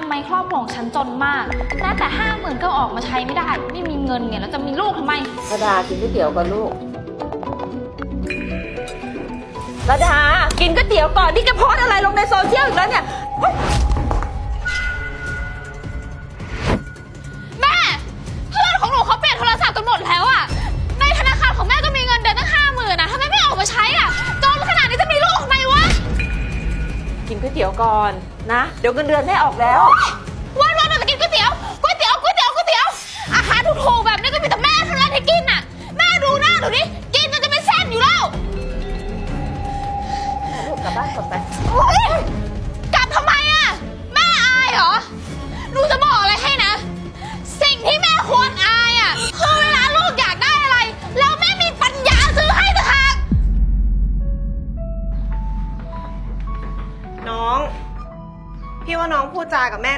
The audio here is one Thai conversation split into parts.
ทำไมครอบครัวของฉันจนมากแม้แต่ห้าหมื่นก็ออกมาใช้ไม่ได้ ไม่มีเงินไงแล้วจะมีลูกทำไม ระดากินก๋วยเตี๋ยวก่อนลูกระดา กินก๋วยเตี๋ยวก่อนนี่จะโพสต์อะไรลงในโซเชียลอีกแล้วเนี่ยเฮ้ยแม่ เพื่อนของหนูเขาเปลี่ยนโทรศัพท์กันหมดแล้วอะในธนาคารของแม่ก็มีเงินเดือนตั้งห้าหมื่นอะทำไมไม่ออกมาใช้อะจนขนาดนี้จะมีลูกทำไมวะ กินก๋วยเตี๋ยวก่อน นะ เดี๋ยวเงินเดือนแม่ออกแล้ว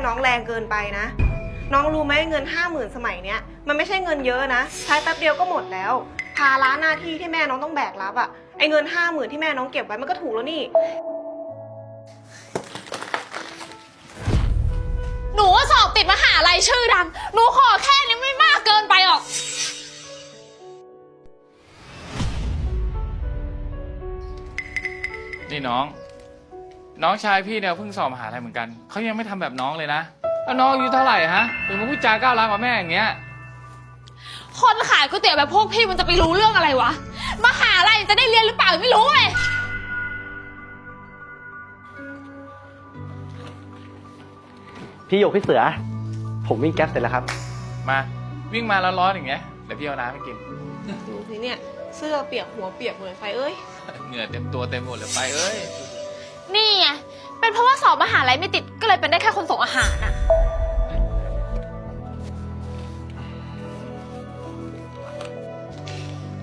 น้องแรงเกินไปนะ น้องรู้ไหมเงินห้าหมื่นสมัยเนี้ยมันไม่ใช่เงินเยอะนะใช้แป๊บเดียวก็หมดแล้วภาระหน้าที่ที่แม่น้องต้องแบกรับอะ่ะไอเงินห้าหมื่นที่แม่น้องเก็บไว้มันก็ถูกแล้วนี่ หนูว่าสอบติดมหาลัยชื่อดัง หนูขอแค่นี้ไม่มากเกินไปหรอก นี่น้อง น้องชายพี่เนี่ยเพิ่งสอบมหาลัยเหมือนกัน เขายังไม่ทำแบบน้องเลยนะ แล้วน้องอายุเท่าไหร่ฮะถึงมาพูดจาก้าวร้าวกับแม่อย่างเงี้ย คนขายก๋วยเตี๋ยวแบบพวกพี่มันจะไปรู้เรื่องอะไรวะมหาลัยจะได้เรียนหรือเปล่าไม่รู้เลย พี่หยกพี่เสือ ผมวิ่งแก๊ปเสร็จแล้วครับ มา วิ่งมาแล้วร้อนอย่างเงี้ย เดี๋ยวพี่เอาน้ำให้กิน ดูสิเนี่ย เสื้อเปียกหัวเปียกเหมือนไฟเอ้ย เหงื่อเต็มตัวเต็มหมดเลยไปเอ้ย นี่ไง เป็นเพราะว่าสอบมหาลัยไม่ติดก็เลยเป็นได้แค่คนส่งอาหารอะ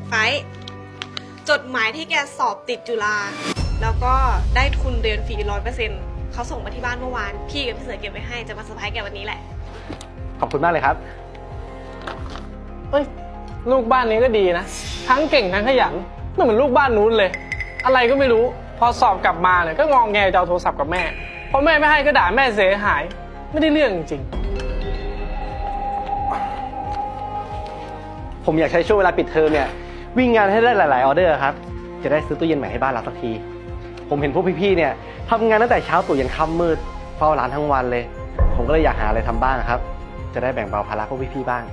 ไฟท์จดหมายที่แกสอบติดจุฬาแล้วก็ได้ทุนเรียนฟรีร้อยเปอร์เซ็นต์เขาส่งมาที่บ้านเมื่อวาน พี่กับพี่เสือเก็บไว้ให้จะมาเซอร์ไพรส์แกวันนี้แหละ ขอบคุณมากเลยครับเฮ้ย ลูกบ้านนี้ก็ดีนะ ทั้งเก่งทั้งขยันไม่เหมือนลูกบ้านนู้นเลย อะไรก็ไม่รู้ พอสอบกลับมาเนี่ยก็งองแงจะเอาโทรศัพท์กับแม่พอแม่ไม่ให้ก็ด่าแม่เสียหาย ไม่ได้เรื่องจริงผมอยากใช้ช่วงเวลาปิดเทอมเนี่ยวิ่งงานให้ได้หลาย ๆ ออเดอร์ครับ จะได้ซื้อตู้เย็นใหม่ให้บ้านเราสักที ผมเห็นพวกพี่ ๆ เนี่ยทำงานตั้งแต่เช้าตู่ยันค่ำมืดเฝ้าร้านทั้งวันเลย ผมก็เลยอยากหาอะไรทำบ้างครับ จะได้แบ่งเบาภาระพวกพี่ ๆ บ้าง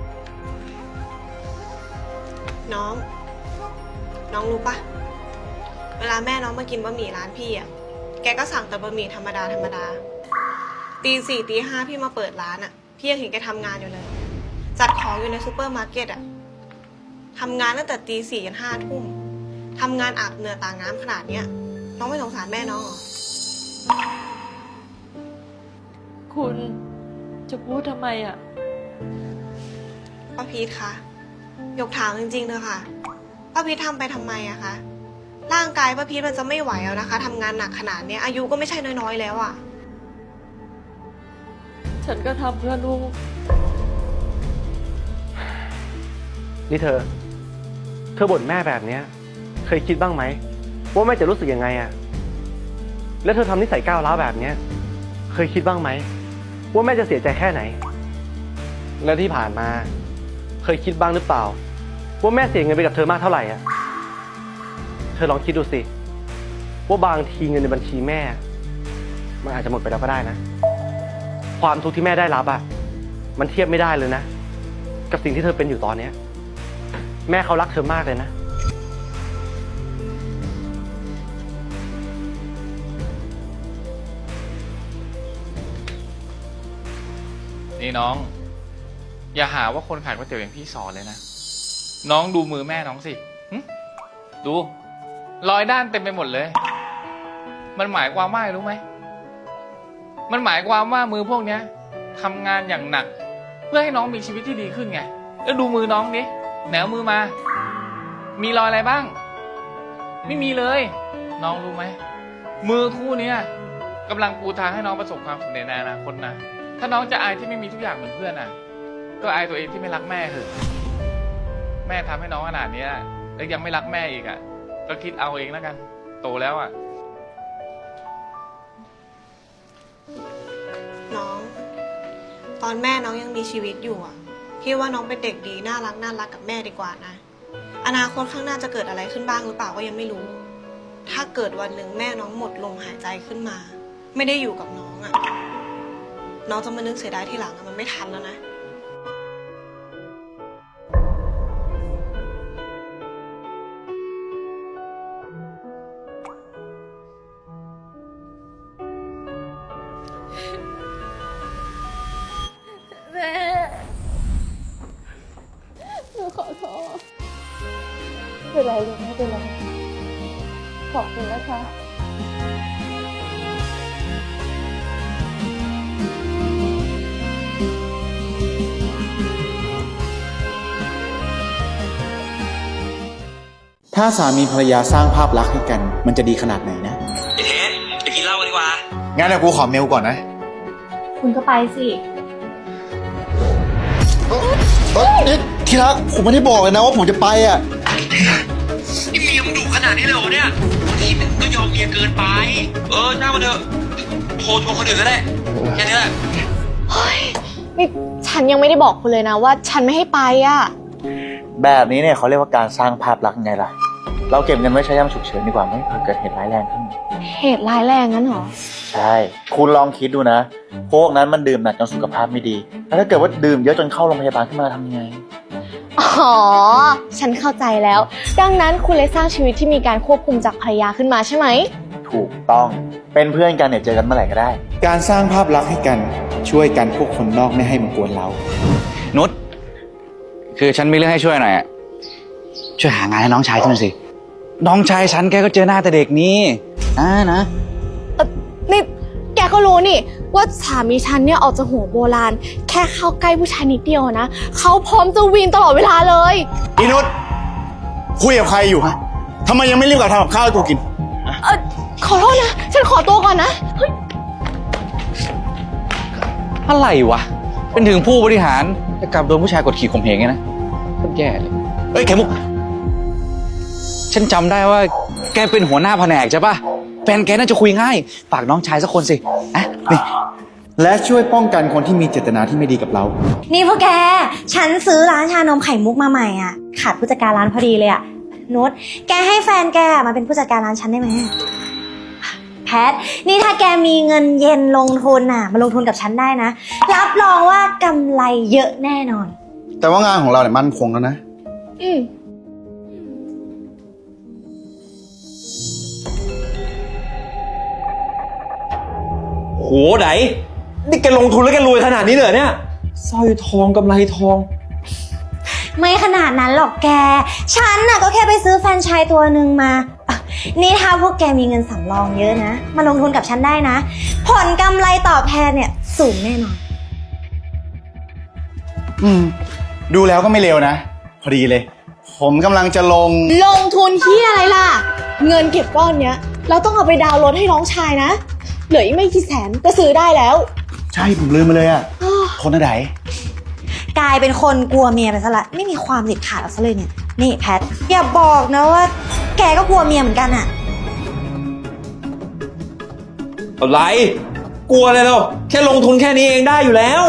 น้อง น้องรู้ปะ เวลาแม่น้องมากินบะหมี่ร้านพี่อะ แกก็สั่งแต่บะหมี่ธรรมดาธรรมดา ตีสี่ตีห้าพี่มาเปิดร้านอะ พี่ยังเห็นแกทำงานอยู่เลย จัดของอยู่ในซูเปอร์มาร์เก็ตอะทำงานตั้งแต่ตีสี่ยันห้าทุ่มทำงานอาบเหงื่อต่างน้ำขนาดเนี้ย น้องไม่สงสารแม่น้องเหรอ คุณจะพูดทำไมอะ ป้าพีทคะ ยกถามจริงๆเลยค่ะ ป้าพีททำไปทำไมอะคะ ร่างกายป้าพีทมันจะไม่ไหวแล้วนะคะทำงานหนักขนาดเนี้ยอายุก็ไม่ใช่น้อยๆแล้วอะฉันก็ทำเพื่อลูก นี่เธอ เธอบ่นแม่แบบเนี้ย เคยคิดบ้างไหมว่าแม่จะรู้สึกยังไงอะแล้วเธอทำนิสัยก้าวร้าวแบบเนี้ย เคยคิดบ้างไหมว่าแม่จะเสียใจแค่ไหน แล้วที่ผ่านมา เคยคิดบ้างหรือเปล่า ว่าแม่เสียเงินไปกับเธอมากเท่าไหร่อะเธอลองคิดดูสิ ว่าบางทีเงินในบัญชีแม่ มันอาจจะหมดไปแล้วก็ได้นะ ความทุกข์ที่แม่ได้รับอะมันเทียบไม่ได้เลยนะ กับสิ่งที่เธอเป็นอยู่ตอนเนี้ย แม่เขารักเธอมากเลยนะ นี่น้อง อย่าหาว่าคนขายก๋วยเตี๋ยวอย่างพี่สอนเลยนะ น้องดูมือแม่น้องสิหึดู รอยด้านเต็มไปหมดเลย มันหมายความว่ารู้ไหม มันหมายความว่ามือพวกเนี้ยทำงานอย่างหนัก เพื่อให้น้องมีชีวิตที่ดีขึ้นไงแล้วดูมือน้องนี้แหนวมือมา มีรอยอะไรบ้าง ไม่มีเลย น้องรู้ไหม มือคู่เนี้ยกำลังปูทางให้น้องประสบความสำเร็จในอนาคตนะ ถ้าน้องจะอายที่ไม่มีทุกอย่างเหมือนเพื่อนอะ ก็อายตัวเองที่ไม่รักแม่เถอะ แม่ทำให้น้องขนาดนี้แล้วยังไม่รักแม่อีกอะ ก็คิดเอาเองแล้วกัน โตแล้วอะ น้อง ตอนแม่น้องยังมีชีวิตอยู่อะ พี่ว่าน้องเป็นเด็กดี น่ารักน่ารักกับแม่ดีกว่านะ อนาคตข้างหน้าจะเกิดอะไรขึ้นบ้างหรือเปล่าก็ยังไม่รู้ ถ้าเกิดวันหนึ่งแม่น้องหมดลมหายใจขึ้นมา ไม่ได้อยู่กับน้องอะ น้องจะมานึกเสียดายทีหลังอะมันไม่ทันแล้วนะ เป็นไรลูกไม่เป็นไรขอบคุณนะคะถ้าสามีภรรยาสร้างภาพลักษณ์ให้กัน มันจะดีขนาดไหนนะไอเทสไปกินเหล้ากันดีกว่า งั้นเดี๋ยวกูขอเมลก่อนนะ คุณก็ไปสิ เอ้ยนี่ที่รักผมไม่ได้บอกเลยนะว่าผมจะไปอะ นี่เมียมึงดุขนาดนี้เลยเหรอเนี่ยบางทีมันก็ยอมเมียเกินไป เออจ้างมันเถอะโทรชวนคนอื่นก็ได้แค่นี้แหละเฮ้ยนี่ฉันยังไม่ได้บอกคุณเลยนะว่าฉันไม่ให้ไปอะ แบบนี้เนี่ยเขาเรียกว่าการสร้างภาพลักษณ์ไงล่ะ เราเก็บเงินไว้ใช้ยามฉุกเฉินดีกว่าไม่ให้เกิดเหตุร้ายแรงขึ้น เหตุร้ายแรงงั้นเหรอ ใช่ คุณลองคิดดูนะ พวกนั้นมันดื่มหนักจนสุขภาพไม่ดี แล้วถ้าเกิดว่าดื่มเยอะจนเข้าโรงพยาบาลขึ้นมาทำยังไง อ๋อ ฉันเข้าใจแล้ว ดังนั้นคุณเลยสร้างชีวิตที่มีการควบคุมจากภรรยาขึ้นมาใช่ไหม ถูกต้องเป็นเพื่อนกันเนี่ยเจอกันเมื่อไหร่ก็ได้ การสร้างภาพลักษณ์ให้กันช่วยกันพวกคนนอกไม่ให้มากวนเรา นุชคือฉันมีเรื่องให้ช่วยหน่อยอะช่วยหางานให้น้องชายฉันหน่อยสิ น้องชายฉันแกก็เจอหน้าแต่เด็กนี่นะนะ นี่แกก็รู้นี่ ว่าสามีฉันเนี่ยออกจากหัวโบราณ แค่เข้าใกล้ผู้ชายนิดเดียวนะเขาพร้อมจะวีนตลอดเวลาเลย อีนุชคุยกับใครอยู่ฮะทำไมยังไม่รีบกลับทำกับข้าวให้กูกิน เออขอโทษนะ ฉันขอตัวก่อนนะอะไรวะ เป็นถึงผู้บริหารแต่กลับโดนผู้ชายกดขี่ข่มเหงไงนะโคตรแย่เลยเอ้ยไข่มุก ฉันจำได้ว่า แกเป็นหัวหน้าแผนกใช่ปะแฟนแกน่าจะคุยง่าย ฝากน้องชายสักคนสิอะนี่ และช่วยป้องกันคนที่มีเจตนาที่ไม่ดีกับเรา นี่พวกแก ฉันซื้อร้านชานมไข่มุกมาใหม่อะ ขาดผู้จัดการร้านพอดีเลยอะนุชแกให้แฟนแกมาเป็นผู้จัดการร้านฉันได้ไหมแพท นี่ถ้าแกมีเงินเย็นลงทุนน่ะ มาลงทุนกับฉันได้นะ รับรองว่ากำไรเยอะแน่นอน แต่ว่างานของเราเนี่ยมั่นคงแล้วนะ อืมโหไห นนี่แกลงทุนแล้วแกรวยขนาดนี้เลยเหรอเนี่ยสร้อยทองกำไรทอง ไม่ขนาดนั้นหรอกแก ฉันน่ะก็แค่ไปซื้อแฟรนไชายตัวหนึ่งมาอะนี่ถ้าพวกแกมีเงินสำรองเยอะนะ มาลงทุนกับฉันได้นะ ผลกำไรตอบแทนเนี่ยสูงแน่นอน อืม ดูแล้วก็ไม่เลวนะ พอดีเลย ผมกำลังจะลง ลงทุนที่อะไรล่ะ เงินเก็บก้อนเนี้ย เราต้องเอาไปดาวน์รถให้น้องชายนะ เหลืออีกไม่กี่แสนก็ซื้อได้แล้ว ใช่ผมลืมไปเลยอะคนไหนกลายเป็นคนกลัวเมียไปซะละไม่มีความเด็ดขาดเอาซะเลยเนี่ยนี่แพทอย่าบอกนะว่า แกก็กลัวเมียเหมือนกันอะอะไร กลัวอะไรเราแค่ลงทุนแค่นี้เองได้อยู่แล้ว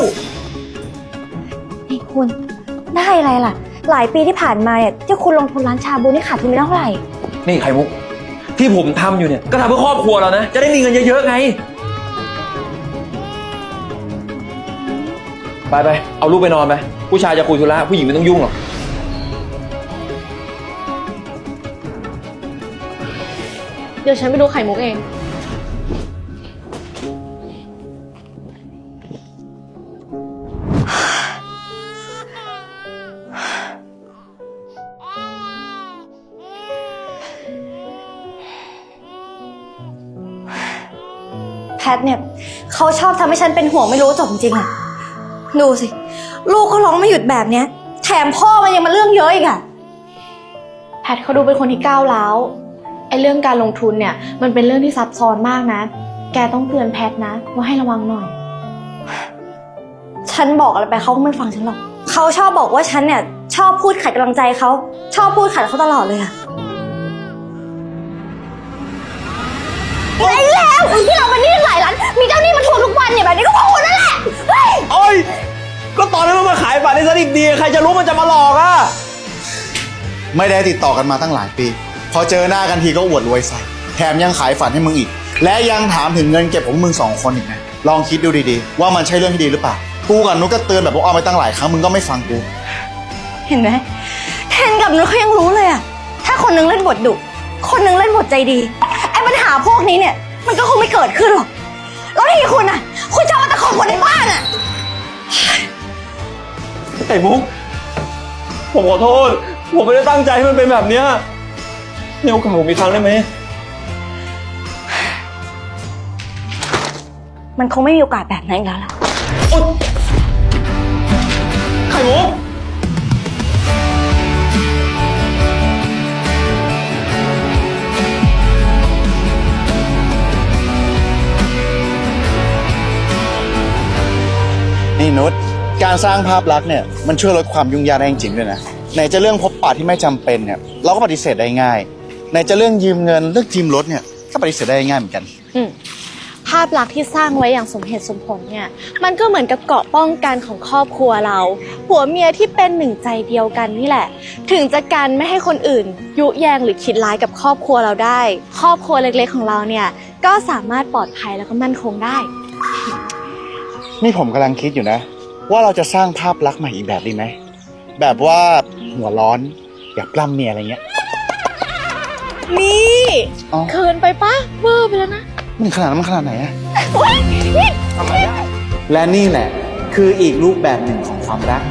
นี่คุณได้อะไรล่ะ หลายปีที่ผ่านมาเนี่ยที่คุณลงทุนร้านชาบูนี่ขาดทุนไปเท่าไหร่นี่ไข่มุก ที่ผมทำอยู่เนี่ยก็ทำเพื่อครอบครัวเรานะ จะได้มีเงินเยอะๆไง ไปไปๆเอาลูกไปนอนไปผู้ชายจะคุยธุระผู้หญิงไม่ต้องยุ่งหรอกเดี๋ยวฉันไปดูไข่มุกเอง แพทเนี่ยเขาชอบทำให้ฉันเป็นห่วงไม่รู้จบจริงๆอะ ดูสิ ลูกเขาร้องไม่หยุดแบบเนี้ย แถมพ่อมันยังมาเรื่องเยอะอีกอะแพทเขาดูเป็นคนที่ก้าวร้าวไอ้เรื่องการลงทุนเนี่ยมันเป็นเรื่องที่ซับซ้อนมากนะ แกต้องเตือนแพทนะ ว่าให้ระวังหน่อย ฉันบอกอะไรไปเขาก็ไม่ฟังฉันหรอกเขาชอบบอกว่าฉันเนี่ย ชอบพูดขัดกำลังใจเขาชอบพูดขัดเขาตลอดเลยอะไอ้แล้วที่เรามานี่หลายล้านมีเจ้าหนี้มาทวงทุกวันเนี่ย ฝันในสดิบดี ใครจะรู้มันจะมาหลอกอะไม่ได้ติดต่อกันมาตั้งหลายปี พอเจอหน้ากันทีก็อวดรวยใส่ แถมยังขายฝันให้มึงอีก และยังถามถึงเงินเก็บของมึงสองคนอีกนะ ลองคิดดูดีๆ ว่ามันใช่เรื่องที่ดีหรือเปล่า กูกับนุกก็เตือนแบบว่าเอาไปตั้งหลายครั้งมึงก็ไม่ฟังกู เห็นไหมเทนกับนุชเขายังรู้เลยอะถ้าคนนึงเล่นบทดุ คนนึงเล่นบทใจดี ไอ้ปัญหาพวกนี้เนี่ย มันก็คงไม่เกิดขึ้นหรอก แล้วทีคุณอะคุณจะเอาแต่ของคนในบ้านอะ ไข่มุก ผมขอโทษ ผมไม่ได้ตั้งใจให้มันเป็นแบบเนี้ยให้โอกาสผมอีกครั้งได้ไหม มันคงไม่มีโอกาสแบบนั้นอีกแล้วล่ะไข่มุก นี่นุช การสร้างภาพลักษณ์เนี่ยมันช่วยลดความยุ่งยากได้จริงๆด้วยนะไหนจะเรื่องพบปะที่ไม่จำเป็นเนี่ยเราก็ปฏิเสธได้ง่ายไหนจะเรื่องยืมเงินเรื่องยืมรถเนี่ยก็ปฏิเสธได้ง่ายเหมือนกัน อืมภาพลักษณ์ที่สร้างไว้อย่างสมเหตุสมผลเนี่ย มันก็เหมือนกับเกราะป้องกันของครอบครัวเรา ผัวเมียที่เป็นหนึ่งใจเดียวกันนี่แหละ ถึงจะกันไม่ให้คนอื่น ยุแยงหรือคิดร้ายกับครอบครัวเราได้ ครอบครัวเล็กๆของเราเนี่ยก็สามารถปลอดภัยแล้วก็มั่นคงได้ นี่ผมกำลังคิดอยู่นะ ว่าเราจะสร้างภาพลักษณ์ใหม่อีกแบบดีไหม แบบว่าหัวร้อนอยากปล้ำเมียอะไรเงี้ย นี่อ๋อเคินไปปะเวอร์ไปแล้วนะ มันขนาดนั้นมันขนาดไหนอะและนี่แหละ คืออีกรูปแบบหนึ่งของความรัก